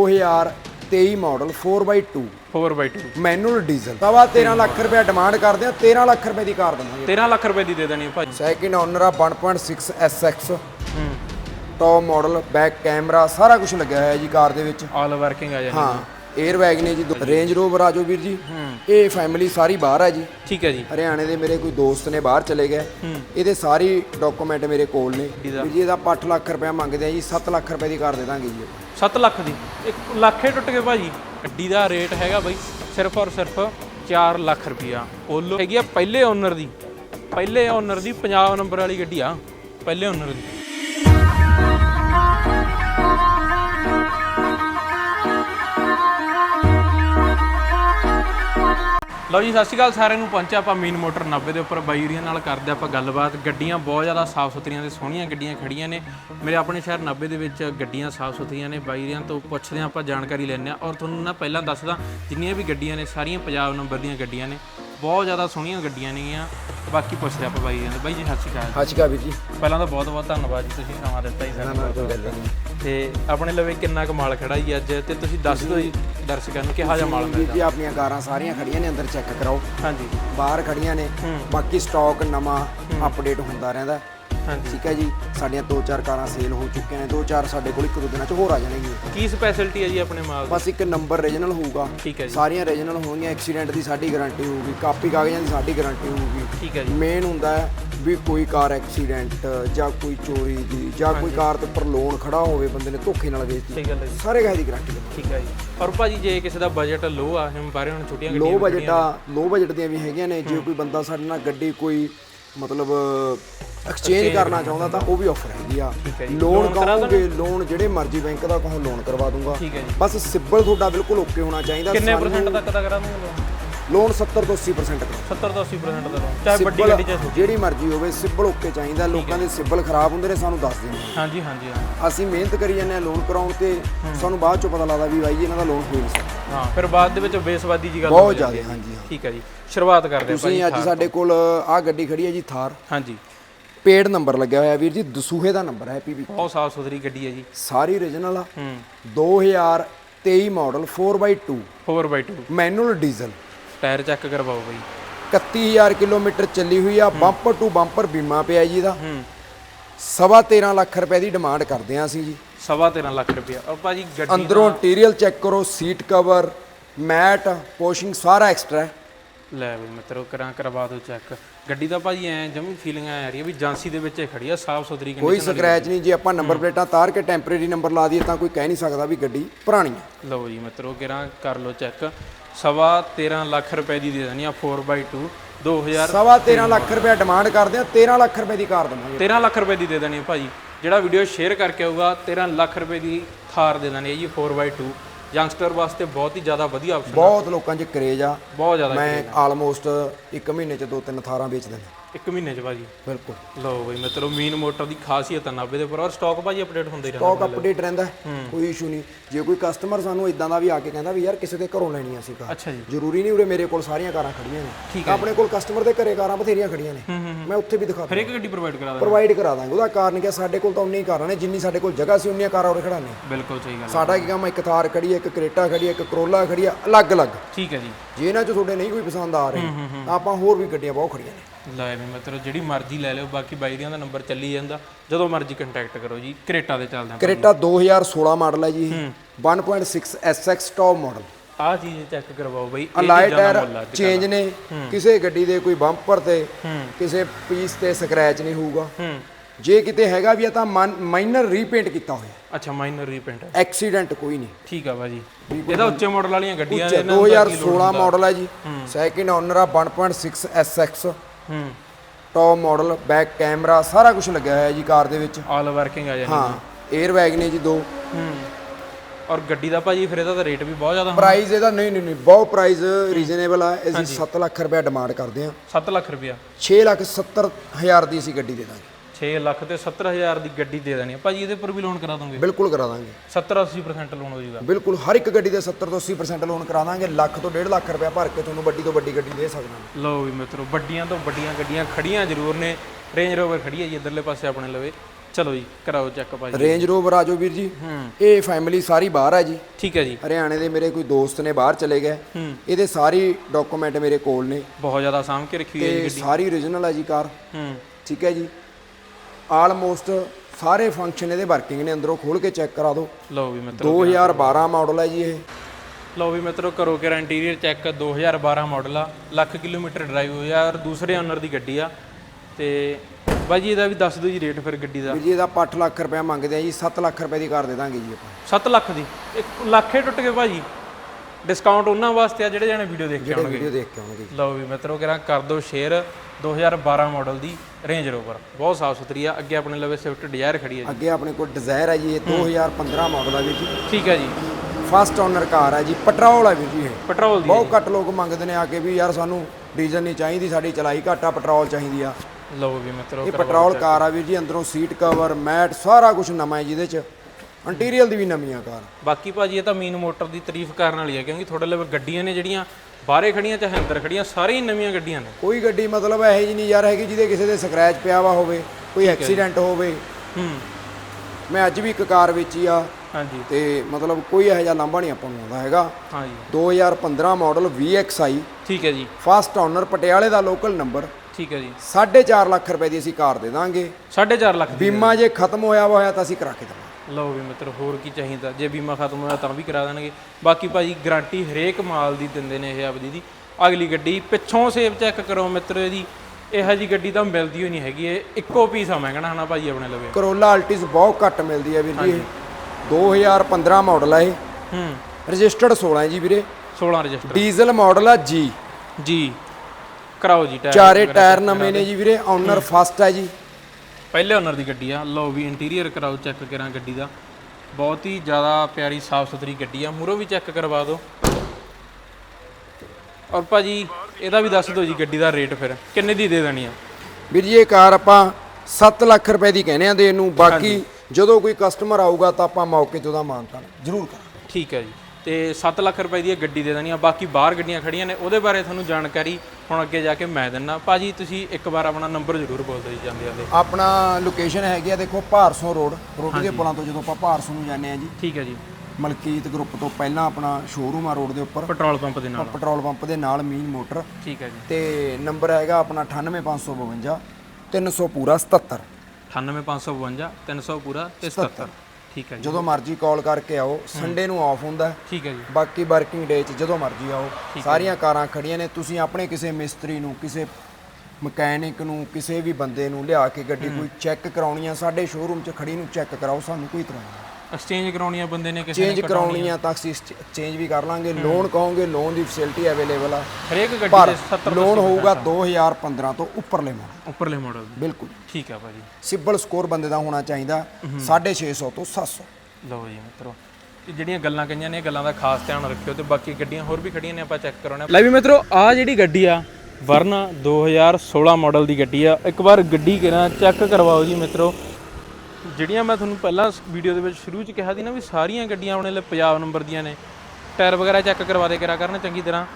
2023 model 4x2 4x2 manual diesel. ਸਵਾ 13 ਲੱਖ ਰੁਪਏ demand ਕਰਦੇ ਆ 13 ਲੱਖ ਰੁਪਏ ਦੀ ਕਾਰ ਦਵਾਂਗੇ। 13 ਲੱਖ ਰੁਪਏ ਦੀ ਦੇ ਦੇਣੀ ਹੈ ਭਾਜੀ। ਸੈਕਿੰਡ ਓਨਰ ਆ 1.6 SX ਹੂੰ। ਟੌਪ ਮਾਡਲ ਬੈਕ ਕੈਮਰਾ ਸਾਰਾ ਕੁਝ ਲੱਗਿਆ ਹੋਇਆ ਜੀ ਕਾਰ ਦੇ ਵਿੱਚ। ਆਲ ਵਰਕਿੰਗ ਆ ਜਾਣੀ ਹਾਂ। 에ਅਰ ਬੈਗ ਨੇ ਜੀ ਰੇਂਜ ਰੋਵਰ ਆਜੋ ਵੀਰ ਜੀ। ਇਹ ਫੈਮਿਲੀ ਸਾਰੀ ਬਾਹਰ ਹੈ ਜੀ। ਠੀਕ ਹੈ ਜੀ। ਹਰਿਆਣੇ ਦੇ ਮੇਰੇ ਕੋਈ ਦੋਸਤ ਨੇ ਬਾਹਰ ਚਲੇ ਗਏ। ਇਹਦੇ ਸਾਰੀ ਡਾਕੂਮੈਂਟ ਮੇਰੇ ਕੋਲ ਨੇ? ਵੀਰ ਜੀ ਇਹਦਾ 8 ਲੱਖ ਰੁਪਏ ਮੰਗਦੇ ਆ ਜੀ 7 ਲੱਖ ਰੁਪਏ ਦੀ ਕਾਰ ਦੇ ਦਾਂਗੇ ਜੀ। 7 ਲੱਖ ਦੀ? 1 ਲੱਖ ਟੁੱਟ ਗਏ ਭਾਜੀ। ਗੱਡੀ ਦਾ ਰੇਟ ਹੈਗਾ ਬਈ ਸਿਰਫ ਔਰ ਸਿਰਫ 4 ਲੱਖ ਰੁਪਿਆ ਓਲੋ ਹੈਗੀ ਆ ਪਹਿਲੇ ਓਨਰ ਦੀ। ਪਹਿਲੇ ਓਨਰ ਦੀ ਪੰਜਾਬ ਨੰਬਰ ਵਾਲੀ ਗੱਡੀ ਆ। ਪਹਿਲੇ ਓਨਰ ਦੀ। ਲਓ ਜੀ, ਸਤਿ ਸ਼੍ਰੀ ਅਕਾਲ ਸਾਰਿਆਂ ਨੂੰ। ਪਹੁੰਚਿਆ ਆਪਾਂ ਮੀਨ ਮੋਟਰ 90 ਦੇ ਉੱਪਰ। ਬਾਈਰੀਆਂ ਨਾਲ ਕਰਦੇ ਆਪਾਂ ਗੱਲਬਾਤ। ਗੱਡੀਆਂ ਬਹੁਤ ਜ਼ਿਆਦਾ ਸਾਫ਼ ਸੁਥਰੀਆਂ ਤੇ ਸੋਹਣੀਆਂ ਗੱਡੀਆਂ ਖੜੀਆਂ ਨੇ। ਮੇਰੇ ਆਪਣੇ ਸ਼ਹਿਰ 90 ਦੇ ਵਿੱਚ ਗੱਡੀਆਂ ਸਾਫ਼ ਸੁਥਰੀਆਂ ਨੇ। ਬਾਈਰੀਆਂ ਤੋਂ ਪੁੱਛਦੇ ਹਾਂ, ਆਪਾਂ ਜਾਣਕਾਰੀ ਲੈਂਦੇ ਹਾਂ। ਔਰ ਤੁਹਾਨੂੰ ਨਾ ਪਹਿਲਾਂ ਦੱਸਦਾ, ਜਿੰਨੀਆਂ ਵੀ ਗੱਡੀਆਂ ਨੇ, ਸਾਰੀਆਂ ਪੰਜਾਬ ਨੰਬਰ ਦੀਆਂ ਗੱਡੀਆਂ ਨੇ। ਬਹੁਤ ਜ਼ਿਆਦਾ ਸੋਹਣੀਆਂ ਗੱਡੀਆਂ ਨੇਗੀਆਂ। ਬਾਕੀ ਪੁੱਛਦੇ ਆਪਾਂ ਬਾਈਰੀਆਂ ਦੇ ਬਾਈ ਜੀ ਸਤਿ ਸ਼੍ਰੀ ਅਕਾਲ। ਹੱਚ ਕਾ ਵੀਰ ਜੀ। ਪਹਿਲਾਂ ਤਾਂ ਬਹੁਤ ਬਹੁਤ ਧੰਨਵਾਦ ਜੀ ਤੁਸੀਂ ਸਮਾਂ ਦਿੱਤਾ ਜੀ ਸਾਨੂੰ। ਤੇ ਆਪਣੇ ਲਵੇ ਕਿੰਨਾ ਕੁ ਮਾਲ ਖੜਾ ਜੀ ਅੱਜ ਤੇ ਤੁਸੀਂ ਦੱਸ ਦਿਓ ਜੀ ਦਰਸ਼ਕਾਂ ਨੂੰ ਕਿਹਾ ਜਿਹਾ ਮਾਲ ਵੀਰ ਮਿਲਦਾ। ਜੀ ਆਪਣੀਆਂ ਕਾਰਾਂ ਸਾਰੀਆਂ ਖੜੀਆਂ ਨੇ ਅੰਦਰ ਚੈੱਕ ਕਰਾਓ। ਹਾਂਜੀ। ਬਾਹਰ ਖੜੀਆਂ ਨੇ ਬਾਕੀ ਸਟਾਕ ਨਵਾਂ ਅਪਡੇਟ ਹੁੰਦਾ ਰਹਿੰਦਾ। ਠੀਕ ਹੈ ਜੀ। ਸਾਡੀਆਂ ਦੋ ਚਾਰ ਕਾਰਾਂ ਸੇਲ ਹੋ ਚੁੱਕੀਆਂ ਨੇ। ਦੋ ਚਾਰ ਸਾਡੇ ਕੋਲ ਇੱਕ ਦੋ ਦਿਨਾਂ ਚ ਹੋਰ ਆ ਜਾਣਗੀਆਂ। ਕੀ ਸਪੈਸ਼ਲਿਟੀ ਹੈ ਜੀ ਆਪਣੇ ਮਾਲ ਦੀ? ਬਸ ਇੱਕ ਨੰਬਰ ਰੀਜਨਲ ਹੋਊਗਾ। ਠੀਕ ਹੈ ਜੀ। ਸਾਰੀਆਂ ਰੀਜਨਲ ਹੋਣਗੀਆਂ। ਐਕਸੀਡੈਂਟ ਦੀ ਸਾਡੀ ਗਾਰੰਟੀ ਹੋਊਗੀ। ਕਾਪੀ ਕਾਗਜ਼ਾਂ ਦੀ ਸਾਡੀ ਗਾਰੰਟੀ ਹੋਊਗੀ। ਠੀਕ ਹੈ ਜੀ। ਮੇਨ ਹੁੰਦਾ ਹੈ ਵੀ ਕੋਈ ਕਾਰ ਐਕਸੀਡੈਂਟ ਜਾਂ ਕੋਈ ਚੋਰੀ ਦੀ ਜਾਂ ਕੋਈ ਕਾਰ ਤੇ ਉੱਪਰ ਲੋਨ ਖੜਾ ਹੋਵੇ ਬੰਦੇ ਨੇ ਧੋਖੇ ਨਾਲ ਵੇਚਤੀ ਠੀਕ ਗੱਲ ਹੈ ਜੀ। ਸਾਰੇ ਗਾਇ ਦੀ ਗਾਰੰਟੀ ਠੀਕ ਹੈ ਜੀ। ਔਰ ਭਾਜੀ ਜੇ ਕਿਸੇ ਦਾ ਬਜਟ ਲੋ ਆ ਹਮ ਬਾਰੇ ਹੁਣ ਛੋਟੀਆਂ ਲੋ ਬਜਟ ਆ ਲੋ ਬਜਟ ਦੀਆਂ ਵੀ ਹੈਗੀਆਂ ਨੇ। ਜੇ ਕੋਈ ਬੰਦਾ ਸਾਡੇ ਨਾਲ ਗੱਡੀ ਕੋਈ ਮਤਲਬ ਐਕਸਚੇਂਜ ਕਰਨਾ ਚਾਹੁੰਦਾ ਤਾਂ ਉਹ ਵੀ ਆਫਰ ਹੈਗੀ ਆ। ਠੀਕ ਹੈ ਜੀ। ਲੋਨ Loan ਕਰਾ ਕਹੋਗੇ ਲੋਨ ਜਿਹੜੇ ਮਰਜ਼ੀ ਬੈਂਕ ਦਾ ਕਹੋ ਲੋਨ ਕਰਵਾ ਦੂੰਗਾ। ਬਸ ਸਿਬਲ ਤੁਹਾਡਾ ਬਿਲਕੁਲ ਓਕੇ ਹੋਣਾ ਚਾਹੀਦਾ ਕਿੰਨੇ ਪਰਸੈਂਟ ਤੱਕ ਦਾ ਕਰਾ ਦੂੰਗੇ ਲੋਨ 70 ਤੋਂ 80% ਕਰੋ 70 ਤੋਂ 80% ਦਾ। ਚਾਹੇ ਵੱਡੀ ਗੱਡੀ ਚਾਹੇ ਜਿਹੜੀ ਮਰਜ਼ੀ ਹੋਵੇ ਸਿਬਲ ਓਕੇ ਚਾਹੀਦਾ ਲੋਕਾਂ ਦੇ ਸਿਬਲ ਖਰਾਬ ਹੁੰਦੇ ਨੇ ਸਾਨੂੰ ਦੱਸ ਦਿੰਦੇ ਹਾਂਜੀ ਹਾਂਜੀ ਅਸੀਂ ਮਿਹਨਤ ਕਰੀ ਜਾਂਦੇ ਆ ਲੋਨ ਕਰਾਉਣ ਤੇ ਸਾਨੂੰ ਬਾਅਦ ਚੋਂ ਪਤਾ ਲੱਗਦਾ ਵੀ ਬਾਈ ਇਹਨਾਂ ਦਾ ਲੋਨ ਹੋ ਨਹੀਂ ਹਾਂ ਫਿਰ ਬਾਅਦ ਦੇ ਵਿੱਚ ਬੇਸਵਾਦੀ ਜੀ ਗੱਲ ਬਹੁਤ ਜ਼ਿਆਦਾ। ਹਾਂਜੀ ਠੀਕ ਹੈ ਜੀ ਸ਼ੁਰੂਆਤ ਕਰਦੇ ਹਾਂ ਤੁਸੀਂ ਅੱਜ ਸਾਡੇ ਕੋਲ ਆਹ ਗੱਡੀ ਖੜੀ ਹੈ ਜੀ ਥਾਰ। ਹਾਂਜੀ। ਪੇਡ ਨੰਬਰ ਲੱਗਿਆ ਹੋਇਆ ਵੀਰ ਜੀ ਦਸੂਹੇ ਦਾ ਨੰਬਰ ਹੈ ਪੀਬੀ ਬਹੁਤ ਸਾਫ਼ ਸੁਥਰੀ ਗੱਡੀ ਹੈ ਜੀ। ਸਾਰੀ ਓਰੀਜਨਲ ਆ। ਹੂੰ। 2023 model 4x2 4x2 manual diesel tyre check ਕਰਵਾਓ ਬਈ। 31000 ਕਿਲੋਮੀਟਰ ਚੱਲੀ ਹੋਈ ਆ। ਬੰਪਰ ਟੂ ਬੰਪਰ ਬੀਮਾ ਪਿਆ ਜੀ ਹੂੰ। ਸਵਾ 13 ਲੱਖ ਰੁਪਏ ਦੀ ਡਿਮਾਂਡ ਕਰਦੇ ਆ ਅਸੀਂ ਜੀ। ਸਵਾ 13 ਲੱਖ ਰੁਪਇਆ ਔਰ ਭਾਜੀ ਗੱਡੀ ਅੰਦਰੋਂ ਇੰਟੀਰੀਅਰ ਚੈੱਕ ਕਰੋ ਸੀਟ ਕਵਰ ਮੈਟ ਪੋਸ਼ਿੰਗ ਸਾਰਾ ਐਕਸਟਰਾ ਲੈ ਬਈ ਮਿੱਤਰੋ ਕਰਾਂ ਕਰਵਾ ਦਿਓ ਚੈੱਕ ਗੱਡੀ ਦਾ ਭਾਜੀ ਐ ਜਮੀ ਫੀਲਿੰਗ ਆ ਰਹੀ ਹੈ ਵੀ ਏਜੰਸੀ ਦੇ ਵਿੱਚ ਖੜੀ ਆ ਸਾਫ਼ ਸੁਥਰੀ ਕੋਈ ਸਕ੍ਰੈਚ ਨਹੀਂ ਜੇ ਆਪਾਂ ਨੰਬਰ ਪਲੇਟਾਂ ਤਾਰ ਕੇ ਟੈਂਪਰੇਰੀ ਨੰਬਰ ਲਾ ਦਈਏ ਤਾਂ ਕੋਈ ਕਹਿ ਨਹੀਂ ਸਕਦਾ ਵੀ ਗੱਡੀ ਪੁਰਾਣੀ ਹੈ ਲਓ ਜੀ ਮਿੱਤਰੋ ਕਿਰਾਂ ਕਰ ਲਓ ਚੈੱਕ ਸਵਾ 13 ਲੱਖ ਰੁਪਏ ਦੀ ਦੇ ਦੇਣੀ ਆ 4x2 2000 ਸਵਾ 13 ਲੱਖ। ਰੁਪਏ ਡਿਮਾਂਡ ਕਰਦੇ ਆ 13 ਲੱਖ ਰੁਪਏ ਦੀ ਕਾਰ ਦਵਾਂਗੇ। 13 ਲੱਖ ਰੁਪਏ ਦੀ ਦੇ ਦੇਣੀ ਆ ਭਾਜੀ। ਜਿਹੜਾ ਵੀਡੀਓ ਸ਼ੇਅਰ ਕਰਕੇ ਆਊਗਾ 13 ਲੱਖ ਰੁਪਏ ਦੀ ਥਾਰ ਦੇ ਦੇਣੀ ਹੈ ਜੀ 4x2 ਯੰਗਸਟਰ ਵਾਸਤੇ ਬਹੁਤ ਹੀ ਜ਼ਿਆਦਾ ਵਧੀਆ ਆਪਸ਼ਨ ਬਹੁਤ ਲੋਕਾਂ 'ਚ ਕਰੇਜ ਆ। ਬਹੁਤ ਜ਼ਿਆਦਾ ਮੈਂ ਆਲਮੋਸਟ ਇੱਕ ਮਹੀਨੇ 'ਚ ਦੋ ਤਿੰਨ ਥਾਰਾਂ ਵੇਚ ਦਿੰਦਾ। ਇੱਕ ਮਹੀਨੇ ਚ ਭਾਜੀ। ਬਿਲਕੁਲ। ਲਓ ਬਈ ਮਿੱਤਰੋ ਮੀਨ ਮੋਟਰ ਦੀ ਖਾਸੀਅਤ ਆ 90 ਦੇ ਉੱਪਰ। ਔਰ ਸਟਾਕ ਭਾਜੀ ਅਪਡੇਟ ਹੁੰਦੇ ਹੀ ਰਹਿੰਦਾ ਸਟਾਕ ਅਪਡੇਟ ਰਹਿੰਦਾ ਹੈ, ਕੋਈ ਇਸ਼ੂ ਨਹੀਂ। ਜੇ ਕੋਈ ਕਸਟਮਰ ਸਾਨੂੰ ਇਦਾਂ ਦਾ ਵੀ ਆ ਕੇ ਕਹਿੰਦਾ ਵੀ ਯਾਰ ਕਿਸੇ ਦੇ ਘਰੋਂ ਲੈਣੀ ਆ ਸੀ ਕਾਰ। ਅੱਛਾ ਜੀ। ਜ਼ਰੂਰੀ ਨਹੀਂ ਉਰੇ ਮੇਰੇ ਕੋਲ ਸਾਰੀਆਂ ਕਾਰਾਂ ਖੜੀਆਂ ਨੇ। ਆਪਣੇ ਕੋਲ ਕਸਟਮਰ ਦੇ ਘਰੇ ਕਾਰਾਂ ਬਥੇਰੀਆਂ ਖੜੀਆਂ ਨੇ। ਮੈਂ ਉੱਥੇ ਵੀ ਦਿਖਾ ਫਿਰ ਇੱਕ ਗੱਡੀ ਪ੍ਰੋਵਾਈਡ ਕਰਾ ਦਾਂ ਪ੍ਰੋਵਾਈਡ ਕਰਾ ਦਾਂਗੇ। ਉਹਦਾ ਕਾਰਨ ਕਿ ਸਾਡੇ ਕੋਲ ਤਾਂ ਉਨੀਆਂ ਹੀ ਕਾਰਾਂ ਨੇ ਜਿੰਨੀ ਸਾਡੇ ਕੋਲ ਜਗ੍ਹਾ ਸੀ ਉਨੀਆਂ ਕਾਰਾਂ ਉਰੇ ਖੜਾਣੇ ਬਿਲਕੁਲ ਸਹੀ ਗੱਲ ਸਾਡਾ ਕੀ ਕੰਮ ਆ, ਇੱਕ ਥਾਰ ਖੜੀ ਹੈ ਇੱਕ ਕਰੇਟਾ ਖੜੀ ਇੱਕ ਕਰੋਲਾ ਖੜੀ ਹੈ ਅਲੱਗ-ਅਲੱਗ। ਠੀਕ ਹੈ ਜੀ। ਜੇ ਇਹਨਾਂ 'ਚ ਤੁਹਾਡੇ ਨਹੀਂ ਕੋਈ ਪਸੰਦ ਆ ਰਹੇ ਤਾਂ ਆਪਾਂ ਹੋਰ ਵੀ ਗੱਡੀਆਂ ਬਹੁਤ ਖੜੀਆਂ ਨੇ। ਲੈ ਵੀ ਮਿੱਤਰੋ ਜਿਹੜੀ ਮਰਜ਼ੀ ਲੈ ਲਿਓ ਬਾਕੀ ਬਾਈਰੀਆਂ ਦਾ ਨੰਬਰ ਚੱਲੀ ਜਾਂਦਾ। ਜਦੋਂ ਮਰਜ਼ੀ ਕੰਟੈਕਟ ਕਰੋ ਜੀ ਕਰੇਟਾ ਦੇ ਚੱਲਦੇ ਆਂ ਕਰੇਟਾ 2016 ਮਾਡਲ ਹੈ ਜੀ। ਇਹ 1.6 SX ਟੌਪ ਮਾਡਲ ਆਹ ਚੀਜ਼ ਚੈੱਕ ਕਰਵਾਓ ਬਈ ਇਹ ਅਲਾਈ ਟਾਇਰ ਆ ਚੇਂਜ ਨੇ। ਕਿਸੇ ਗੱਡੀ ਦੇ ਕੋਈ ਬੰਪਰ ਤੇ ਹੂੰ। ਕਿਸੇ ਪੀਸ ਤੇ ਸਕ੍ਰੈਚ ਨਹੀਂ ਹੋਊਗਾ। ਹੂੰ। ਜੇ ਕਿਤੇ ਹੈਗਾ ਵੀ ਆ ਤਾਂ ਮਾਈਨਰ ਰੀਪੇਂਟ ਕੀਤਾ ਹੋਇਆ। ਅੱਛਾ ਮਾਈਨਰ ਰੀਪੇਂਟ ਐਕਸੀਡੈਂਟ ਕੋਈ ਨਹੀਂ। ਠੀਕ ਆ ਭਾਜੀ। ਇਹਦਾ ਉੱਚੇ ਮਾਡਲ ਵਾਲੀਆਂ ਗੱਡੀਆਂ ਕੀ 2016 ਮਾਡਲ ਹੈ ਜੀ। ਸੈਕਿੰਡ ਓਨਰ ਆ 1.6 SX ਹੂੰ। ਟੌਪ ਮਾਡਲ ਬੈਕ ਕੈਮਰਾ ਸਾਰਾ ਕੁਝ ਲੱਗਿਆ ਹੋਇਆ ਜੀ ਕਾਰ ਦੇ ਵਿੱਚ। ਆਲ ਵਰਕਿੰਗ ਆ ਜਾਣੀ ਹਾਂ 에ਅਰ ਬੈਗ ਨੇ ਜੀ ਦੋ। ਹੂੰ। ਔਰ ਗੱਡੀ ਦਾ ਭਾਜੀ ਫਿਰ ਇਹਦਾ ਤਾਂ ਰੇਟ ਵੀ ਬਹੁਤ ਜ਼ਿਆਦਾ ਪ੍ਰਾਈਸ ਇਹਦਾ ਨਹੀਂ ਨਹੀਂ ਨਹੀਂ ਬਹੁਤ ਪ੍ਰਾਈਸ ਰੀਜ਼ਨੇਬਲ ਆ। ਅਸੀਂ 7 ਲੱਖ ਰੁਪਏ ਡਿਮਾਂਡ ਕਰਦੇ ਆ 7 ਲੱਖ ਰੁਪਇਆ। 6 ਲੱਖ 70 ਹਜ਼ਾਰ ਦੀ ਅਸੀਂ ਗੱਡੀ ਦੇ ਦਾਂਗੇ। 6 ਲੱਖ ਤੇ 70000 ਦੀ ਗੱਡੀ ਦੇ ਦੇਣੀ ਆ। ਭਾਜੀ ਇਹਦੇ ਉੱਪਰ ਵੀ ਲੋਨ ਕਰਾ ਦੋਗੇ? ਬਿਲਕੁਲ ਕਰਾ ਦਾਂਗੇ। 70 80% ਲੋਨ ਹੋ ਜਾਊਗਾ ਬਿਲਕੁਲ ਹਰ ਇੱਕ ਗੱਡੀ ਦੇ 70 ਤੋਂ 80% ਲੋਨ ਕਰਾ ਦਾਂਗੇ। ਲੱਖ ਤੋਂ 1.5 ਲੱਖ ਰੁਪਏ ਭਰ ਕੇ ਤੁਹਾਨੂੰ ਵੱਡੀ ਤੋਂ ਵੱਡੀ ਗੱਡੀ ਦੇ ਸਕਦਾ ਲਓ ਵੀ ਮਿੱਤਰੋ ਵੱਡੀਆਂ ਤੋਂ ਵੱਡੀਆਂ ਗੱਡੀਆਂ ਖੜੀਆਂ ਜ਼ਰੂਰ ਨੇ। ਰੇਂਜ ਰੋਵਰ ਖੜੀ ਹੈ ਜੀ ਇਧਰਲੇ ਪਾਸੇ ਆਪਣੇ ਲਵੇ। ਚਲੋ ਜੀ ਕਰਾਓ ਚੈੱਕ ਭਾਜੀ। ਰੇਂਜ ਰੋਵਰ ਆਜੋ ਵੀਰ ਜੀ। ਇਹ ਫੈਮਿਲੀ ਸਾਰੀ ਬਾਹਰ ਹੈ ਜੀ। ਠੀਕ ਹੈ ਜੀ। ਹਰਿਆਣੇ ਦੇ ਮੇਰੇ ਕੋਈ ਦੋਸਤ ਨੇ ਬਾਹਰ ਚਲੇ ਗਏ। ਇਹਦੇ ਸਾਰੀ ਡਾਕੂਮੈਂਟ ਮੇਰੇ ਕੋਲ ਨੇ। ਬਹੁਤ ਜ਼ਿਆਦਾ ਸਾਂਭ ਕੇ ਰੱਖੀ ਹੋਈ ਹੈ ਤੇ ਸਾਰੀ ਓਰੀਜਨਲ ਹੈ ਜੀ ਕਾਰ। ਹੂੰ। ਠੀਕ ਹੈ ਜੀ। ਆਲਮੋਸਟ ਸਾਰੇ ਫੰਕਸ਼ਨ ਇਹਦੇ ਵਰਕਿੰਗ ਨੇ ਅੰਦਰੋਂ ਖੋਲ ਕੇ ਚੈੱਕ ਕਰਾ ਦਿਓ। ਲਓ ਵੀ ਮਿੱਤਰੋ 2012 ਮਾਡਲ ਹੈ ਜੀ ਇਹ। ਲਓ ਵੀ ਮਿੱਤਰੋ ਕਰੋ ਕਿ ਇੰਟੀਰੀਅਰ ਚੈੱਕ 2012 ਮਾਡਲ ਆ। ਲੱਖ ਕਿਲੋਮੀਟਰ ਡਰਾਈਵ ਹੋਇਆ ਔਰ ਦੂਸਰੇ ਓਨਰ ਦੀ ਗੱਡੀ ਆ। ਤੇ ਬਾਈ ਜੀ ਇਹਦਾ ਵੀ ਦੱਸ ਦਿਓ ਜੀ ਰੇਟ ਫਿਰ ਗੱਡੀ ਦਾ। ਵੀਰ ਜੀ ਇਹਦਾ 8 ਲੱਖ ਰੁਪਏ ਮੰਗਦੇ ਆ ਜੀ 7 ਲੱਖ ਰੁਪਏ ਦੀ ਕਾਰ ਦੇ ਦਾਂਗੇ ਜੀ ਆਪਾਂ। 7 ਲੱਖ ਦੀ? ਇੱਕ ਲੱਖ ਹੀ ਟੁੱਟ ਗਏ ਭਾਜੀ। ਡਿਸਕਾਊਂਟ ਉਹਨਾਂ ਵਾਸਤੇ ਆ ਜਿਹੜੇ ਜਾਣੇ ਵੀਡੀਓ ਦੇਖ ਕੇ ਜਿਹੜੇ ਆਉਣਗੇ। ਵੀਡੀਓ ਦੇਖ ਕੇ ਆਉਣਗੇ ਲਓ ਵੀ ਮਿੱਤਰੋ ਕਿਹੜਾ ਕਰ ਦਿਓ ਸ਼ੇਅਰ। 2012 ਮਾਡਲ ਦੀ ਰੇਂਜ ਰੋਵਰ ਬਹੁਤ ਸਾਫ਼ ਸੁਥਰੀ ਆ। ਅੱਗੇ ਆਪਣੇ ਲਵੇ ਸਵਿਫਟ ਡਿਜ਼ਾਇਰ ਖੜੀ ਹੈ ਜੀ। ਅੱਗੇ ਆਪਣੇ ਕੋਲ ਡਿਜ਼ਾਇਰ ਹੈ ਜੀ ਇਹ 2015 ਮਾਡਲ ਹੈ ਵੀਰ ਜੀ। ਠੀਕ ਹੈ ਜੀ। ਫਸਟ ਓਨਰ ਕਾਰ ਹੈ ਜੀ। ਪੈਟਰੋਲ ਹੈ ਵੀਰ ਜੀ ਇਹ। ਪੈਟਰੋਲ ਦੀ ਬਹੁਤ ਘੱਟ ਲੋਕ ਮੰਗਦੇ ਨੇ ਆ ਕੇ ਵੀ ਯਾਰ ਸਾਨੂੰ ਡੀਜ਼ਲ ਨਹੀਂ ਚਾਹੀਦੀ ਸਾਡੀ ਚਲਾਈ ਘੱਟ ਆ ਪੈਟਰੋਲ ਚਾਹੀਦੀ ਆ। ਲਓ ਵੀ ਮਿੱਤਰੋ ਇਹ ਪੈਟਰੋਲ ਕਾਰ ਆ ਵੀਰ ਜੀ ਅੰਦਰੋਂ ਸੀਟ ਕਵਰ ਮੈਟ ਸਾਰਾ ਕੁਝ ਨਵਾਂ ਹੈ ਜਿਹਦੇ ਚ। ਇੰਟੀਰੀਅਰ ਦੀ ਵੀ ਨਵੀਂ ਆ ਕਾਰ। ਬਾਕੀ ਭਾਜੀ ਇਹ ਤਾਂ ਮੀਨ ਮੋਟਰ ਦੀ ਤਾਰੀਫ ਕਰਨ ਵਾਲੀ ਹੈ ਕਿਉਂਕਿ ਤੁਹਾਡੇ ਲਵੇ ਗੱਡੀਆਂ ਨੇ ਜਿਹੜੀਆਂ ਬਾਹਰੇ ਖੜੀਆਂ ਚਾਹੇ ਅੰਦਰ ਖੜੀਆਂ ਸਾਰੀਆਂ ਨਵੀਆਂ ਗੱਡੀਆਂ ਨੇ। ਕੋਈ ਗੱਡੀ ਮਤਲਬ ਇਹੋ ਜਿਹੀ ਨਹੀਂ ਯਾਰ ਹੈਗੀ ਜਿਹਦੇ ਕਿਸੇ ਦੇ ਸਕ੍ਰੈਚ ਪਿਆ ਵਾ ਹੋਵੇ ਕੋਈ ਐਕਸੀਡੈਂਟ ਹੋਵੇ। ਹੂੰ। ਮੈਂ ਅੱਜ ਵੀ ਇੱਕ ਕਾਰ ਵੇਚੀ ਆ ਹਾਂਜੀ। ਤੇ ਮਤਲਬ ਕੋਈ ਇਹੋ ਜਿਹਾ ਲਾਂਭਾ ਨਹੀਂ ਆਪਾਂ ਨੂੰ ਆਉਂਦਾ ਹੈਗਾ। ਹਾਂਜੀ 2015 ਮਾਡਲ VXI ਠੀਕ ਹੈ ਜੀ। ਫਸਟ ਓਨਰ ਪਟਿਆਲੇ ਦਾ ਲੋਕਲ ਨੰਬਰ ਠੀਕ ਹੈ ਜੀ। 4.5 ਲੱਖ ਰੁਪਏ ਦੀ ਅਸੀਂ ਕਾਰ ਦੇ ਦਾਂਗੇ। 4.5 ਲੱਖ ਬੀਮਾ ਜੇ ਖਤਮ ਹੋਇਆ ਹੋਇਆ ਤਾਂ ਅਸੀਂ ਕਰਾ ਕੇ ਦੇਵਾਂਗੇ। ਲਓ ਵੀ ਮਿੱਤਰ ਹੋਰ ਕੀ ਚਾਹੀਦਾ? ਜੇ ਬੀਮਾ ਖਤਮ ਹੋਇਆ ਤਾਂ ਵੀ ਕਰਾ ਦੇਣਗੇ। ਬਾਕੀ ਭਾਜੀ ਗਾਰੰਟੀ ਹਰੇਕ ਮਾਲ ਦੀ ਦਿੰਦੇ ਨੇ ਇਹ ਆਪਦੀ ਦੀ। ਅਗਲੀ ਗੱਡੀ ਪਿੱਛੋਂ ਸੇਵ ਚੈੱਕ ਕਰੋ ਮਿੱਤਰ ਇਹਦੀ। ਇਹੋ ਜੀ ਗੱਡੀ ਤਾਂ ਮਿਲਦੀ ਹੋਈ ਨਹੀਂ ਹੈਗੀ ਇਹ ਇੱਕੋ ਪੀਸ ਆ ਮੈਂ ਕਹਣਾ ਹਨਾ ਭਾਜੀ ਆਪਣੇ ਲਵੇ। ਕਰੋਲਾ ਅਲਟਿਸ ਬਹੁਤ ਘੱਟ ਮਿਲਦੀ ਹੈ ਵੀਰ ਜੀ। ਇਹ 2015 ਮਾਡਲ ਹੈ ਇਹ। ਹੂੰ। ਰਜਿਸਟਰਡ 16 ਹੈ ਜੀ ਵੀਰੇ। 16 ਰਜਿਸਟਰ ਡੀਜ਼ਲ ਮਾਡਲ ਆ ਜੀ ਜੀ ਕਰਾਓ ਜੀ ਟਾਇਰ ਚਾਰੇ ਟਾਇਰ ਨਵੇਂ ਨੇ ਜੀ ਵੀਰੇ। ਓਨਰ ਫਸਟ ਹੈ ਜੀ। ਪਹਿਲੇ ਓਨਰ ਦੀ ਗੱਡੀ ਆ। ਲਓ ਵੀ ਇੰਟੀਰੀਅਰ ਕਰਾਓ ਚੈੱਕ ਕਰਾਂ ਗੱਡੀ ਦਾ। ਬਹੁਤ ਹੀ ਜ਼ਿਆਦਾ ਪਿਆਰੀ ਸਾਫ਼ ਸੁਥਰੀ ਗੱਡੀ ਆ। ਮੂਰੋ ਵੀ ਚੈੱਕ ਕਰਵਾ ਦਿਓ। ਔਰ ਭਾਜੀ ਇਹਦਾ ਵੀ ਦੱਸ ਦਿਓ ਜੀ ਗੱਡੀ ਦਾ ਰੇਟ ਫਿਰ। ਕਿੰਨੇ ਦੀ ਦੇ ਦੇਣੀ ਆ? ਵੀਰ ਜੀ ਇਹ ਕਾਰ ਆਪਾਂ 7 ਲੱਖ ਰੁਪਏ ਦੀ ਕਹਿੰਦੇ ਆ ਦੇਣ ਨੂੰ ਬਾਕੀ ਜਦੋਂ ਕੋਈ ਕਸਟਮਰ ਆਊਗਾ ਤਾਂ ਆਪਾਂ ਮੌਕੇ ਤੇ ਉਹਦਾ ਮਾਨਤਾਨ ਜ਼ਰੂਰ ਕਰਾਂਗੇ। ਠੀਕ ਹੈ ਜੀ। ਤੇ 7 ਲੱਖ ਰੁਪਏ ਦੀ ਇਹ ਗੱਡੀ ਦੇ ਦੇਣੀ ਆ। ਬਾਕੀ ਬਾਹਰ ਗੱਡੀਆਂ ਖੜੀਆਂ ਨੇ। ਉਹਦੇ ਬਾਰੇ ਤੁਹਾਨੂੰ ਜਾਣਕਾਰੀ ਹੁਣ ਅੱਗੇ ਜਾ ਕੇ ਮੈਂ ਦਿੰਨਾ। ਭਾਜੀ ਤੁਸੀਂ ਇੱਕ ਵਾਰ ਆਪਣਾ ਨੰਬਰ ਜ਼ਰੂਰ ਬੋਲ ਦਿਓ ਜੀ ਜਾਂਦੇ ਜਾਂਦੇ ਆਪਣਾ ਲੋਕੇਸ਼ਨ ਹੈਗੀ ਆ ਦੇਖੋ ਭਾਰਸੋਂ ਰੋਡ ਰੋਟੀ ਦੇ ਪੁਲਾਂ ਤੋਂ ਜਦੋਂ ਆਪਾਂ ਭਾਰਸੋਂ ਨੂੰ ਜਾਂਦੇ ਆ ਜੀ। ਠੀਕ ਹੈ ਜੀ। ਮਲਕੀਤ ਗਰੁੱਪ ਤੋਂ ਪਹਿਲਾਂ ਆਪਣਾ ਸ਼ੋਰੂਮ ਆ ਰੋਡ ਦੇ ਉੱਪਰ। ਪੈਟਰੋਲ ਪੰਪ ਦੇ ਨਾਲ। ਪੈਟਰੋਲ ਪੰਪ ਦੇ ਨਾਲ ਮੀਨ ਮੋਟਰ ਠੀਕ ਹੈ ਜੀ। ਤੇ ਨੰਬਰ ਹੈਗਾ ਆਪਣਾ 98552 300 ਪੂਰਾ 77 98552 300 ਪੂਰਾ ਤੇ 77 ਠੀਕ ਹੈ ਜੀ। ਜਦੋਂ ਮਰਜ਼ੀ ਕਾਲ ਕਰਕੇ ਆਓ ਸੰਡੇ ਨੂੰ ਆਫ ਹੁੰਦਾ ਹੈ। ਠੀਕ ਹੈ ਜੀ। ਬਾਕੀ ਵਰਕਿੰਗ ਡੇ 'ਚ ਜਦੋਂ ਮਰਜ਼ੀ ਆਓ ਸਾਰੀਆਂ ਕਾਰਾਂ ਖੜੀਆਂ ਨੇ। ਤੁਸੀਂ ਆਪਣੇ ਕਿਸੇ ਮਿਸਤਰੀ ਨੂੰ ਕਿਸੇ ਮਕੈਨਿਕ ਨੂੰ ਕਿਸੇ ਵੀ ਬੰਦੇ ਨੂੰ ਲਿਆ ਕੇ ਗੱਡੀ ਕੋਈ ਚੈੱਕ ਕਰਾਉਣੀ ਆ ਸਾਡੇ ਸ਼ੋਰੂਮ 'ਚ ਖੜੀ ਨੂੰ ਚੈੱਕ ਕਰਾਓ ਸਾਨੂੰ ਕੋਈ ਇਤਰਾਜ਼ ਨਹੀਂ। ਐਕਸਚੇਂਜ ਕਰਾਉਣੀ ਆ ਬੰਦੇ ਨੇ ਕਿਸੇ ਚੇਂਜ ਕਰਾਉਣੀ ਆ ਤਾਂ ਅਸੀਂ ਚੇਂਜ ਵੀ ਕਰ ਲਾਂਗੇ। ਲੋਨ ਕਹੋਗੇ ਲੋਨ ਦੀ ਫੈਸਿਲਿਟੀ ਅਵੇਲੇਬਲ ਆ। ਹਰੇਕ ਗੱਡੀ ਦੇ 70 ਲੋਨ ਹੋਊਗਾ 2015 ਤੋਂ ਉੱਪਰਲੇ ਮਾਡਲ ਉੱਪਰਲੇ ਮਾਡਲ ਬਿਲਕੁਲ। ਠੀਕ ਆ ਭਾਜੀ। ਸਿਬਲ ਸਕੋਰ ਬੰਦੇ ਦਾ ਹੋਣਾ ਚਾਹੀਦਾ 650 ਤੋਂ 700 ਲਓ ਜੀ ਮਿੱਤਰੋ ਇਹ ਜਿਹੜੀਆਂ ਗੱਲਾਂ ਕਹੀਆਂ ਨੇ ਇਹ ਗੱਲਾਂ ਦਾ ਖਾਸ ਧਿਆਨ ਰੱਖਿਓ ਤੇ ਬਾਕੀ ਗੱਡੀਆਂ ਹੋਰ ਵੀ ਖੜੀਆਂ ਨੇ ਆਪਾਂ ਚੈੱਕ ਕਰਾਉਣੇ ਲੈ ਵੀ ਮਿੱਤਰੋ ਆ ਜਿਹੜੀ ਗੱਡੀ ਆ ਵਰਨ 2016 ਮਾਡਲ ਦੀ ਗੱਡੀ ਆ। ਇੱਕ ਵਾਰ ਗੱਡੀ ਕਿਹਨਾਂ ਚੈੱਕ ਕਰਵਾਓ ਜੀ ਮਿੱਤਰੋ। ਜਿਹੜੀਆਂ ਮੈਂ ਤੁਹਾਨੂੰ ਪਹਿਲਾਂ ਵੀਡੀਓ ਦੇ ਵਿੱਚ ਸ਼ੁਰੂ 'ਚ ਕਿਹਾ ਸੀ ਨਾ ਵੀ ਸਾਰੀਆਂ ਗੱਡੀਆਂ ਆਪਣੇ ਲਈ ਪੰਜਾਬ ਨੰਬਰ ਦੀਆਂ ਨੇ। ਟਾਇਰ ਵਗੈਰਾ ਚੈੱਕ ਕਰਵਾ ਦੇ ਕਰਾ ਕਰਨ ਚੰਗੀ ਤਰ੍ਹਾਂ।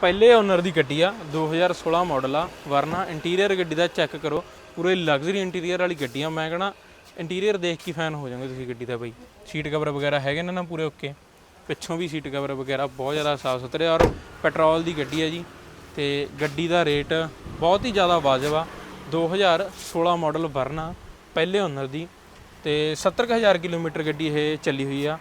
ਪਹਿਲੇ ਓਨਰ ਦੀ ਗੱਡੀ ਆ 2016 ਮਾਡਲ ਆ, ਵਰਨਾ ਇੰਟੀਰੀਅਰ ਗੱਡੀ ਦਾ ਚੈੱਕ ਕਰੋ। ਪੂਰੇ ਲਗਜ਼ਰੀ ਇੰਟੀਰੀਅਰ ਵਾਲੀ ਗੱਡੀ ਆ। ਮੈਂ ਕਹਣਾ ਇੰਟੀਰੀਅਰ ਦੇਖ ਕੇ ਫੈਨ ਹੋ ਜਾਓਗੇ ਤੁਸੀਂ ਗੱਡੀ ਦਾ ਬਈ। ਸੀਟ ਕਵਰ ਵਗੈਰਾ ਹੈਗੇ ਨੇ ਨਾ ਪੂਰੇ ਓਕੇ ਪਿੱਛੋਂ ਵੀ ਸੀਟ ਕਵਰ ਵਗੈਰਾ ਬਹੁਤ ਜ਼ਿਆਦਾ ਸਾਫ਼ ਸੁਥਰੇ ਔਰ ਪੈਟਰੋਲ ਦੀ ਗੱਡੀ ਆ ਜੀ। ਤੇ ਗੱਡੀ ਦਾ ਰੇਟ ਬਹੁਤ ਹੀ ਜ਼ਿਆਦਾ ਵਾਜਬ ਆ। 2016 ਮਾਡਲ ਵਰਨਾ ਪਹਿਲੇ ਓਨਰ ਦੀ ਤੇ 70000 ਕਿਲੋਮੀਟਰ ਗੱਡੀ ਇਹ ਚੱਲੀ ਹੋਈ ਆ।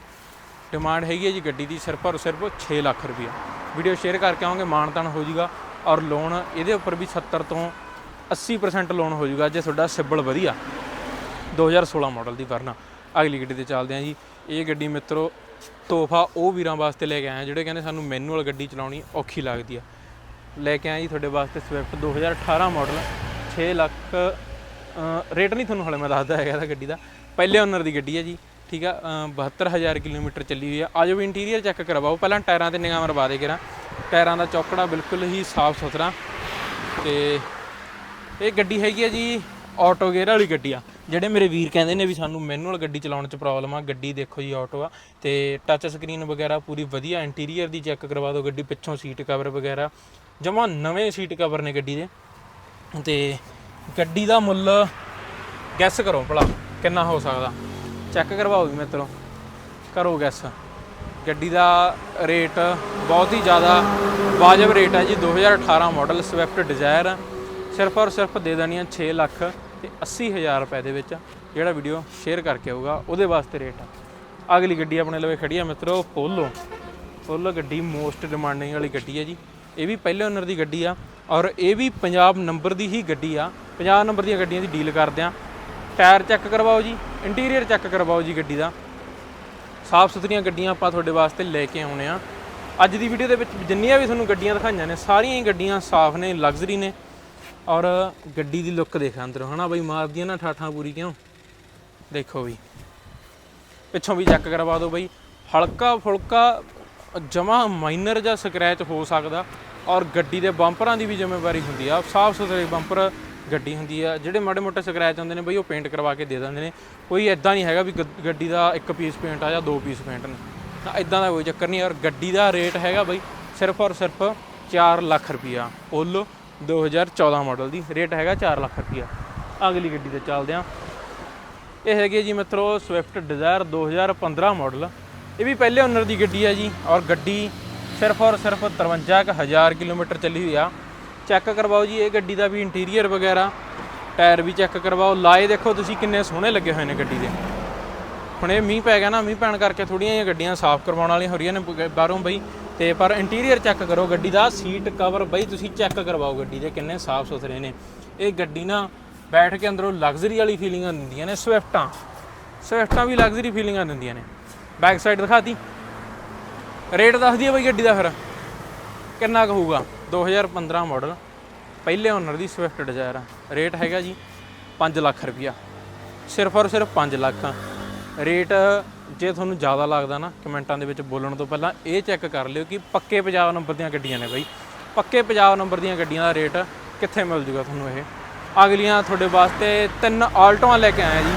ਡਿਮਾਂਡ ਹੈਗੀ ਹੈ ਜੀ ਗੱਡੀ ਦੀ, ਸਿਰਫ ਔਰ ਸਿਰਫ 6 ਲੱਖ ਰੁਪਈਆ। ਵੀਡੀਓ ਸ਼ੇਅਰ ਕਰਕੇ ਆਉਂਗੇ, ਮਾਨਤਾਨ ਹੋ ਜਾਊਗਾ ਔਰ ਲੋਨ ਇਹਦੇ ਉੱਪਰ ਵੀ 70 ਤੋਂ 80% ਲੋਨ ਹੋ ਜਾਊਗਾ, ਜੇ ਤੁਹਾਡਾ ਸਿਬਲ ਵਧੀਆ। 2016 ਮਾਡਲ ਦੀ ਵਰਨਾ। ਅਗਲੀ ਗੱਡੀ ਤੇ ਚੱਲਦੇ ਹਾਂ ਜੀ। ਇਹ ਗੱਡੀ ਮਿੱਤਰੋ, ਤੋਹਫਾ ਉਹ ਵੀਰਾਂ ਵਾਸਤੇ ਲੈ ਕੇ ਆਇਆ ਜਿਹੜੇ ਕਹਿੰਦੇ ਸਾਨੂੰ ਮੈਨੂਅਲ ਗੱਡੀ ਚਲਾਉਣੀ ਔਖੀ ਲੱਗਦੀ ਆ। ਲੈ ਕੇ ਆਇਆ ਜੀ ਤੁਹਾਡੇ ਵਾਸਤੇ ਸਵਿਫਟ 2018 ਮਾਡਲ 6 ਲੱਖ ਰੇਟ ਨਹੀਂ ਤੁਹਾਨੂੰ ਹਾਲੇ ਮੈਂ ਦੱਸਦਾ ਹੈਗਾ ਇਹਦਾ ਗੱਡੀ ਦਾ। ਪਹਿਲੇ ਓਨਰ ਦੀ ਗੱਡੀ ਹੈ ਜੀ ਠੀਕ ਆ? ਅ, 72000 ਕਿਲੋਮੀਟਰ ਚੱਲੀ ਹੋਈ ਆ। ਆਜੋ ਵੀ ਇੰਟੀਰੀਅਰ ਚੈੱਕ ਕਰਵਾਓ। ਪਹਿਲਾਂ ਟਾਇਰਾਂ ਤੇ ਨਿਗਾਹ ਮਰਵਾ ਦੇ ਕਰਾਂ। ਟਾਇਰਾਂ ਦਾ ਚੌਕੜਾ ਬਿਲਕੁਲ ਹੀ ਸਾਫ਼ ਸੁਥਰਾ ਤੇ ਇਹ ਗੱਡੀ ਹੈਗੀ ਆ ਜੀ ਆਟੋ ਗੇਅਰ ਵਾਲੀ ਗੱਡੀ ਆ। ਜਿਹੜੇ ਮੇਰੇ ਵੀਰ ਕਹਿੰਦੇ ਨੇ ਵੀ ਸਾਨੂੰ ਮੈਨੂਅਲ ਗੱਡੀ ਚਲਾਉਣ 'ਚ ਪ੍ਰੋਬਲਮ ਆ ਗੱਡੀ ਦੇਖੋ ਜੀ ਆਟੋ ਆ। ਤੇ ਟੱਚ ਸਕਰੀਨ ਵਗੈਰਾ ਪੂਰੀ ਵਧੀਆ ਇੰਟੀਰੀਅਰ ਦੀ ਚੈੱਕ ਕਰਵਾ ਦਿਓ ਗੱਡੀ ਪਿੱਛੋਂ ਸੀਟ ਕਵਰ ਵਗੈਰਾ। ਜਮਾ ਨਵੇਂ ਸੀਟ ਕਵਰ ਨੇ ਗੱਡੀ ਦੇ। ਤੇ ਗੱਡੀ ਦਾ ਮੁੱਲ ਗੈਸ ਕਰੋ ਭਲਾ, ਕਿੰਨਾ ਹੋ ਸਕਦਾ? ਚੈੱਕ ਕਰਵਾਓ ਵੀ ਮਿੱਤਰੋ, ਕਰੋ ਗੈਸ ਗੱਡੀ ਦਾ ਰੇਟ ਬਹੁਤ ਹੀ ਜ਼ਿਆਦਾ ਵਾਜਬ ਰੇਟ ਹੈ ਜੀ 2018 ਮਾਡਲ ਸਵਿਫਟ ਡਿਜ਼ਾਇਰ ਸਿਰਫ ਔਰ ਸਿਰਫ ਦੇ ਦੇਣੀ ਆ 6 ਲੱਖ ਤੇ 80 ਹਜ਼ਾਰ ਰੁਪਏ ਦੇ ਵਿੱਚ ਜਿਹੜਾ ਵੀਡੀਓ ਸ਼ੇਅਰ ਕਰਕੇ ਆਊਗਾ, ਉਹਦੇ ਵਾਸਤੇ ਰੇਟ ਆ। ਅਗਲੀ ਗੱਡੀ ਆਪਣੇ ਲਵੇ ਖੜੀ ਆ ਮਿੱਤਰੋ ਪੋਲੋ ਪੋਲੋ ਗੱਡੀ ਮੋਸਟ ਡਿਮਾਂਡਿੰਗ ਵਾਲੀ ਗੱਡੀ ਹੈ ਜੀ। ਇਹ ਵੀ ਪਹਿਲੇ ਓਨਰ ਦੀ ਗੱਡੀ ਆ ਔਰ ਇਹ ਵੀ ਪੰਜਾਬ ਨੰਬਰ ਦੀ ਹੀ ਗੱਡੀ ਆ। ਪੰਜਾਬ ਨੰਬਰ ਦੀਆਂ ਗੱਡੀਆਂ ਦੀ ਡੀਲ ਕਰਦੇ ਆ। ਟਾਇਰ ਚੈੱਕ ਕਰਵਾਓ ਜੀ ਇੰਟੀਰੀਅਰ ਚੈੱਕ ਕਰਵਾਓ ਜੀ ਗੱਡੀ ਦਾ। ਸਾਫ਼ ਸੁਥਰੀਆਂ ਗੱਡੀਆਂ ਆਪਾਂ ਤੁਹਾਡੇ ਵਾਸਤੇ ਲੈ ਕੇ ਆਉਣੇ ਆ। ਅੱਜ ਦੀ ਵੀਡੀਓ ਦੇ ਵਿੱਚ ਜਿੰਨੀਆਂ ਵੀ ਤੁਹਾਨੂੰ ਗੱਡੀਆਂ ਦਿਖਾਈਆਂ ਨੇ, ਸਾਰੀਆਂ ਹੀ ਗੱਡੀਆਂ ਸਾਫ਼ ਨੇ ਲਗਜ਼ਰੀ ਨੇ। ਔਰ ਗੱਡੀ ਦੀ ਲੁੱਕ ਦੇਖ ਅੰਦਰੋਂ, ਹਨਾ ਬਈ, ਮਾਰਦੀਆਂ ਨਾ ਠਾਠਾਂ ਪੂਰੀ ਕਿਉਂ? ਦੇਖੋ ਵੀ। ਪਿੱਛੋਂ ਵੀ ਚੈੱਕ ਕਰਵਾ ਦਿਓ ਬਈ। ਹਲਕਾ ਫੁਲਕਾ ਜਮਾ ਮਾਈਨਰ ਜਾਂ ਸਕ੍ਰੈਚ ਹੋ ਸਕਦਾ ਔਰ ਗੱਡੀ ਦੇ ਬੰਪਰਾਂ ਦੀ ਵੀ ਜ਼ਿੰਮੇਵਾਰੀ ਹੁੰਦੀ ਆ। ਸਾਫ਼ ਸੁਥਰੇ ਬੰਪਰ ਗੱਡੀ ਹੁੰਦੀ ਆ। ਜਿਹੜੇ ਮਾੜੇ ਮੋਟੇ ਸਕ੍ਰੈਚ ਹੁੰਦੇ ਨੇ ਬਈ, ਉਹ ਪੇਂਟ ਕਰਵਾ ਕੇ ਦੇ ਦਿੰਦੇ ਨੇ। ਕੋਈ ਐਦਾਂ ਨਹੀਂ ਹੈਗਾ ਵੀ ਗ- ਗੱਡੀ ਦਾ ਇੱਕ ਪੀਸ ਪੇਂਟ ਆ ਜਾਂ ਦੋ ਪੀਸ ਪੇਂਟ ਨੇ। ਤਾਂ ਐਦਾਂ ਦਾ ਕੋਈ ਚੱਕਰ ਨਹੀਂ। ਔਰ ਗੱਡੀ ਦਾ ਰੇਟ ਹੈਗਾ ਬਈ, ਸਿਰਫ ਔਰ ਸਿਰਫ 4 ਲੱਖ ਰੁਪਿਆ ਪੋਲੋ 2014 ਮਾਡਲ ਦੀ ਰੇਟ ਹੈਗਾ 4 ਲੱਖ ਰੁਪਿਆ ਅਗਲੀ ਗੱਡੀ ਤੇ ਚੱਲਦੇ ਆਂ। ਇਹ ਹੈਗੀ ਜੀ ਮਿੱਤਰੋ ਸਵਿਫਟ ਡਿਜ਼ਾਇਰ 2015 ਮਾਡਲ ਇਹ ਵੀ ਪਹਿਲੇ ਓਨਰ ਦੀ ਗੱਡੀ ਹੈ ਜੀ, ਔਰ ਗੱਡੀ ਸਿਰਫ ਔਰ ਸਿਰਫ 53000 ਕਿਲੋਮੀਟਰ ਚੱਲੀ ਹੋਈ ਆ। ਚੈੱਕ ਕਰਵਾਓ ਜੀ, ਇਹ ਗੱਡੀ ਦਾ ਵੀ ਇੰਟੀਰੀਅਰ ਵਗੈਰਾ ਟਾਇਰ ਵੀ ਚੈੱਕ ਕਰਵਾਓ। ਲਾਏ ਦੇਖੋ ਤੁਸੀਂ ਕਿੰਨੇ ਸੋਹਣੇ ਲੱਗੇ ਹੋਏ ਨੇ ਗੱਡੀ ਦੇ। ਹੁਣ ਇਹ ਮੀਂਹ ਪੈ ਗਿਆ ਨਾ, ਮੀਂਹ ਪੈਣ ਕਰਕੇ ਥੋੜੀਆਂ ਜਿਹੀਆਂ ਗੱਡੀਆਂ ਸਾਫ਼ ਕਰਵਾਉਣ ਵਾਲੀਆਂ ਹੋ ਰਹੀਆਂ ਨੇ ਬਾਹਰੋਂ ਬਈ। ਤੇ ਪਰ ਇੰਟੀਰੀਅਰ ਚੈੱਕ ਕਰੋ ਗੱਡੀ ਦਾ ਸੀਟ ਕਵਰ ਬਈ ਤੁਸੀਂ ਚੈੱਕ ਕਰਵਾਓ ਗੱਡੀ ਦੇ ਕਿੰਨੇ ਸਾਫ਼ ਸੁਥਰੇ ਨੇ। ਇਹ ਗੱਡੀ ਨਾ ਬੈਠ ਕੇ ਅੰਦਰੋਂ ਲਗਜ਼ਰੀ ਵਾਲੀ ਫੀਲਿੰਗਾਂ ਦਿੰਦੀਆਂ ਨੇ ਸਵਿਫਟਾਂ ਸਵਿਫਟਾਂ ਵੀ ਲਗਜ਼ਰੀ ਫੀਲਿੰਗਾਂ ਦਿੰਦੀਆਂ ਨੇ। Back side ਦਿਖਾਤੀ। ਰੇਟ ਦੱਸ ਦਈਏ ਬਈ ਗੱਡੀ ਦਾ ਫਿਰ। ਕਿੰਨਾ ਕੁ ਹੋਊਗਾ? 2015 ਮਾਡਲ ਪਹਿਲੇ ਓਨਰ ਦੀ ਸਵਿਫਟ ਡਿਜ਼ਾਇਰ ਆ। ਰੇਟ ਹੈਗਾ ਜੀ 5 ਲੱਖ ਰੁਪਿਆ ਸਿਰਫ ਔਰ ਸਿਰਫ 5 ਲੱਖ ਰੇਟ ਜੇ ਤੁਹਾਨੂੰ ਜ਼ਿਆਦਾ ਲੱਗਦਾ ਨਾ, ਕਮੈਂਟਾਂ ਦੇ ਵਿੱਚ ਬੋਲਣ ਤੋਂ ਪਹਿਲਾਂ ਇਹ ਚੈੱਕ ਕਰ ਲਿਓ ਕਿ ਪੱਕੇ ਪੰਜਾਬ ਨੰਬਰ ਦੀਆਂ ਗੱਡੀਆਂ ਨੇ ਬਈ। ਪੱਕੇ ਪੰਜਾਬ ਨੰਬਰ ਦੀਆਂ ਗੱਡੀਆਂ ਦਾ ਰੇਟ ਕਿੱਥੇ ਮਿਲ ਜੂਗਾ ਤੁਹਾਨੂੰ ਇਹ? ਅਗਲੀਆਂ ਤੁਹਾਡੇ ਵਾਸਤੇ ਤਿੰਨ ਆਲਟੋਆਂ ਲੈ ਕੇ ਆਏ ਜੀ।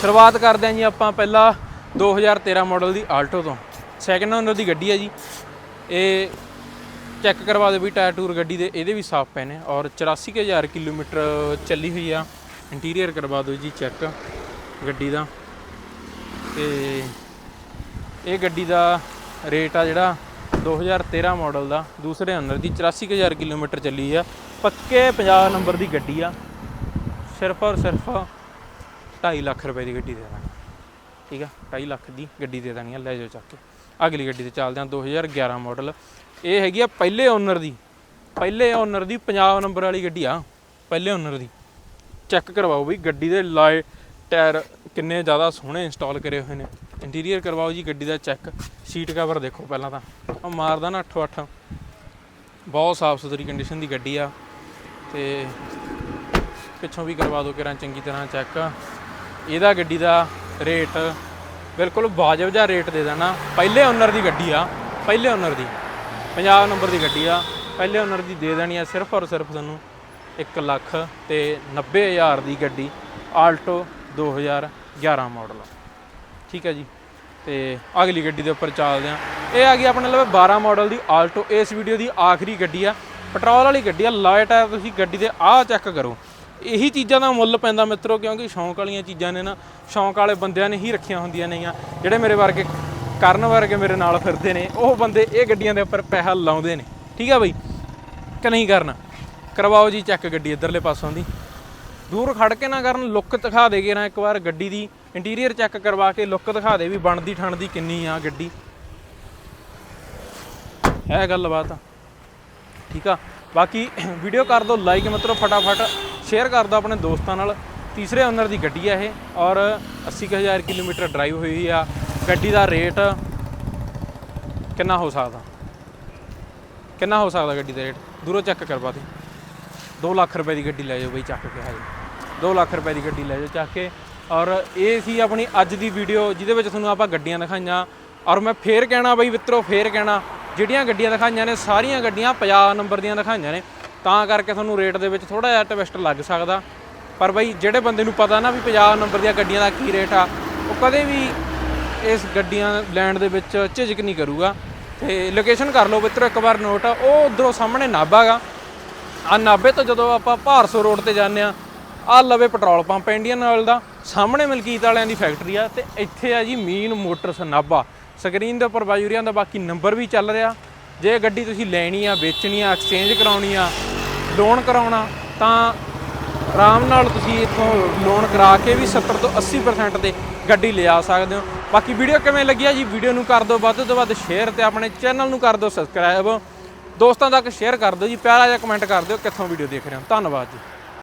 ਸ਼ੁਰੂਆਤ ਕਰਦੇ ਹਾਂ ਜੀ ਆਪਾਂ ਪਹਿਲਾਂ। 2013 ਮਾਡਲ ਦੀ ਆਲਟੋ ਤੋਂ। ਸੈਕਿੰਡ ਓਨਰ ਦੀ ਗੱਡੀ ਹੈ ਜੀ। ਇਹ ਚੈੱਕ ਕਰਵਾ ਦਿਓ ਵੀ ਟਾਇਰ ਟੂਰ ਗੱਡੀ ਦੇ, ਇਹਦੇ ਵੀ ਸਾਫ਼ ਪਏ ਨੇ ਔਰ 84000 ਕਿਲੋਮੀਟਰ ਚੱਲੀ ਹੋਈ ਆ। ਇੰਟੀਰੀਅਰ ਕਰਵਾ ਦਿਓ ਜੀ ਚੈੱਕ ਗੱਡੀ ਦਾ। ਤੇ ਇਹ ਗੱਡੀ ਦਾ ਰੇਟ ਆ ਜਿਹੜਾ 2013 ਮਾਡਲ ਦਾ। ਦੂਸਰੇ ਓਨਰ ਦੀ 84000 ਕਿਲੋਮੀਟਰ ਚੱਲੀ ਆ। ਪੱਕੇ 50 ਨੰਬਰ ਦੀ ਗੱਡੀ ਆ। ਸਿਰਫ ਔਰ ਸਿਰਫ 2.5 ਲੱਖ ਰੁਪਏ ਦੀ ਗੱਡੀ ਦੇ ਦਾਂਗੇ। ਠੀਕ ਆ 2.5 ਲੱਖ ਦੀ ਗੱਡੀ ਦੇ ਦੇਣੀ ਆ, ਲੈ ਜਾਓ ਚੱਕ ਕੇ। ਅਗਲੀ ਗੱਡੀ ਤੇ ਚੱਲਦੇ ਹਾਂ 2011 ਮਾਡਲ ਇਹ ਹੈਗੀ ਆ ਪਹਿਲੇ ਓਨਰ ਦੀ, ਪਹਿਲੇ ਓਨਰ ਦੀ ਪੰਜਾਬ ਨੰਬਰ ਵਾਲੀ ਗੱਡੀ ਆ, ਪਹਿਲੇ ਓਨਰ ਦੀ। ਚੈੱਕ ਕਰਵਾਓ ਵੀ ਗੱਡੀ ਦੇ ਲਾਏ ਟਾਇਰ ਕਿੰਨੇ ਜ਼ਿਆਦਾ ਸੋਹਣੇ ਇੰਸਟਾਲ ਕਰੇ ਹੋਏ ਨੇ। ਇੰਟੀਰੀਅਰ ਕਰਵਾਓ ਜੀ ਗੱਡੀ ਦਾ ਚੈੱਕ ਸੀਟ ਕਵਰ ਦੇਖੋ ਪਹਿਲਾਂ ਤਾਂ। ਉਹ ਮਾਰਦਾ ਨਾ 8 8 ਬਹੁਤ ਸਾਫ਼ ਸੁਥਰੀ ਕੰਡੀਸ਼ਨ ਦੀ ਗੱਡੀ ਆ। ਤੇ ਪਿੱਛੋਂ ਵੀ ਕਰਵਾ ਦਿਓ ਕਿਰਾਂ ਚੰਗੀ ਤਰ੍ਹਾਂ ਚੈੱਕ ਇਹਦਾ ਗੱਡੀ ਦਾ ਰੇਟ, ਬਿਲਕੁਲ ਵਾਜਬ ਜਿਹਾ ਰੇਟ ਦੇ ਦੇਣਾ। ਪਹਿਲੇ ਓਨਰ ਦੀ ਗੱਡੀ ਆ, ਪਹਿਲੇ ਓਨਰ ਦੀ। ਪੰਜਾਬ ਨੰਬਰ ਦੀ ਗੱਡੀ ਆ, ਪਹਿਲੇ ਓਨਰ ਦੀ ਦੇ ਦੇਣੀ ਆ ਸਿਰਫ ਔਰ ਸਿਰਫ ਤੁਹਾਨੂੰ 1 ਲੱਖ ਤੇ 90000 ਦੀ ਗੱਡੀ ਆਲਟੋ 2011 ਮਾਡਲ ਠੀਕ ਹੈ ਜੀ? ਤੇ ਅਗਲੀ ਗੱਡੀ ਦੇ ਉੱਪਰ ਚੱਲਦੇ ਆ। ਇਹ ਆ ਗਈ ਆਪਣੇ ਲਵੇ 12 ਮਾਡਲ ਦੀ ਆਲਟੋ ਇਸ ਵੀਡੀਓ ਦੀ ਆਖਰੀ ਗੱਡੀ ਆ। ਪੈਟਰੋਲ ਵਾਲੀ ਗੱਡੀ ਆ। ਲਾਈਟ ਆ, ਤੁਸੀਂ ਗੱਡੀ ਦੇ ਆਹ ਚੈੱਕ ਕਰੋ। ਇਹੀ ਚੀਜ਼ਾਂ ਦਾ ਮੁੱਲ ਪੈਂਦਾ ਮਿੱਤਰੋ, ਕਿਉਂਕਿ ਸ਼ੌਂਕ ਵਾਲੀਆਂ ਚੀਜ਼ਾਂ ਨੇ ਨਾ, ਸ਼ੌਂਕ ਵਾਲੇ ਬੰਦਿਆਂ ਨੇ ਹੀ ਰੱਖੀਆਂ ਹੁੰਦੀਆਂ ਨੇਗੀਆਂ। ਜਿਹੜੇ ਮੇਰੇ ਵਰਗੇ ਕਰਨ ਵਰਗੇ ਮੇਰੇ ਨਾਲ ਫਿਰਦੇ ਨੇ, ਉਹ ਬੰਦੇ ਇਹ ਗੱਡੀਆਂ ਦੇ ਉੱਪਰ ਪੈਸਾ ਲਾਉਂਦੇ ਨੇ। ਠੀਕ ਆ ਬਈ? ਕਿ ਨਹੀਂ ਕਰਨਾ? ਕਰਵਾਓ ਜੀ ਚੈੱਕ ਗੱਡੀ ਇਧਰਲੇ ਪਾਸੋਂ ਦੀ। ਦੂਰ ਖੜ ਕੇ ਨਾ ਕਰਨ ਲੁੱਕ ਦਿਖਾ ਦੇਗੇ ਨਾ ਇੱਕ ਵਾਰ ਗੱਡੀ ਦੀ। ਇੰਟੀਰੀਅਰ ਚੈੱਕ ਕਰਵਾ ਕੇ ਲੁੱਕ ਦਿਖਾ ਦੇ ਵੀ ਬਣਦੀ ਠਣਦੀ ਕਿੰਨੀ ਆ ਗੱਡੀ। ਹੈ ਗੱਲਬਾਤ ਠੀਕ ਆ? ਬਾਕੀ ਵੀਡੀਓ ਕਰ ਦਿਓ ਲਾਈਕ ਮਤਲਬ ਫਟਾਫਟ। ਸ਼ੇਅਰ ਕਰ ਦਿਓ ਆਪਣੇ ਦੋਸਤਾਂ ਨਾਲ। ਤੀਸਰੇ ਓਨਰ ਦੀ ਗੱਡੀ ਹੈ ਇਹ ਔਰ 80000 ਕਿਲੋਮੀਟਰ ਡਰਾਈਵ ਹੋਈ ਆ। ਗੱਡੀ ਦਾ ਰੇਟ ਕਿੰਨਾ ਹੋ ਸਕਦਾ? ਕਿੰਨਾ ਹੋ ਸਕਦਾ ਗੱਡੀ ਦਾ ਰੇਟ ਦੂਰੋਂ ਚੈੱਕ ਕਰਵਾ ਦੇ 2 ਲੱਖ ਰੁਪਏ ਦੀ ਗੱਡੀ ਲੈ ਜਾਓ ਬਈ ਚੱਕ ਕੇ ਹਾਜੀ 2 ਲੱਖ ਰੁਪਏ ਦੀ ਗੱਡੀ ਲੈ ਜਾਓ ਚੱਕ ਕੇ। ਔਰ ਇਹ ਸੀ ਆਪਣੀ ਅੱਜ ਦੀ ਵੀਡੀਓ ਜਿਹਦੇ ਵਿੱਚ ਤੁਹਾਨੂੰ ਆਪਾਂ ਗੱਡੀਆਂ ਦਿਖਾਈਆਂ। ਔਰ ਮੈਂ ਫੇਰ ਕਹਿਣਾ ਬਈ ਮਿੱਤਰੋ, ਫੇਰ ਕਹਿਣਾ। ਜਿਹੜੀਆਂ ਗੱਡੀਆਂ ਦਿਖਾਈਆਂ ਨੇ, ਸਾਰੀਆਂ ਗੱਡੀਆਂ 50 ਨੰਬਰ ਦੀਆਂ ਦਿਖਾਈਆਂ ਨੇ। ਤਾਂ ਕਰਕੇ ਤੁਹਾਨੂੰ ਰੇਟ ਦੇ ਵਿੱਚ ਥੋੜਾ ਜਿਹਾ ਟਵਿਸਟ ਲੱਗ ਸਕਦਾ। ਪਰ ਬਈ ਜਿਹੜੇ ਬੰਦੇ ਨੂੰ ਪਤਾ ਨਾ ਵੀ 50 ਨੰਬਰ ਦੀਆਂ ਗੱਡੀਆਂ ਦਾ ਕੀ ਰੇਟ ਆ, ਉਹ ਕਦੇ ਵੀ ਇਸ ਗੱਡੀਆਂ ਲੈਣ ਦੇ ਵਿੱਚ ਝਿਜਕ ਨਹੀਂ ਕਰੂਗਾ। ਤੇ ਲੋਕੇਸ਼ਨ ਕਰ ਲਓ ਮਿੱਤਰੋ, ਇੱਕ ਵਾਰ ਨੋਟ ਉਹ ਉਧਰੋਂ ਸਾਹਮਣੇ ਨਾਭਾ ਗਾ। ਆ ਨਾਭੇ ਤੋਂ ਜਦੋਂ ਆਪਾਂ ਭਾਰਸੋ ਰੋਡ ਤੇ ਜਾਂਦੇ ਆ ਆ ਲਵੇ ਪੈਟਰੋਲ ਪੰਪ ਇੰਡੀਅਨ ਆਇਲ ਦਾ, ਸਾਹਮਣੇ ਮਲਕੀਤ ਵਾਲਿਆਂ ਦੀ ਫੈਕਟਰੀ ਆ ਤੇ ਇੱਥੇ ਆ ਜੀ ਮੀਨ ਮੋਟਰਸ ਨਾਭਾ। ਸਕਰੀਨ ਦੇ ਉੱਪਰ ਬਾਜੂਰੀਆਂ ਦਾ ਬਾਕੀ ਨੰਬਰ ਵੀ ਚੱਲ ਰਿਹਾ। ਜੇ ਗੱਡੀ ਤੁਸੀਂ ਲੈਣੀ ਆ, ਵੇਚਣੀ ਆ ਐਕਸਚੇਂਜ ਕਰਾਉਣੀ ਆ ਲੋਨ ਕਰਾਉਣਾ, ਤਾਂ ਆਰਾਮ ਨਾਲ ਤੁਸੀਂ ਇੱਥੋਂ ਲੋਨ ਕਰਾ ਕੇ ਵੀ 70 ਤੋਂ 80% ਤੇ ਗੱਡੀ ਲਿਆ ਸਕਦੇ ਹੋ। ਬਾਕੀ ਵੀਡੀਓ ਕਿਵੇਂ ਲੱਗੀ ਆ ਜੀ ਵੀਡੀਓ ਨੂੰ ਕਰ ਦਿਓ, ਵੱਧ ਤੋਂ ਵੱਧ ਸ਼ੇਅਰ ਤੇ ਆਪਣੇ ਚੈਨਲ ਨੂੰ ਕਰ ਦਿਓ ਸਬਸਕ੍ਰਾਈਬ ਦੋਸਤਾਂ ਤੱਕ ਸ਼ੇਅਰ ਕਰ ਦਿਓ ਜੀ, ਪਿਆਰਾ ਜਿਹਾ ਕਮੈਂਟ ਕਰ ਦਿਓ, ਕਿੱਥੋਂ ਵੀਡੀਓ ਦੇਖ ਰਹੇ ਹੋ। ਧੰਨਵਾਦ ਜੀ।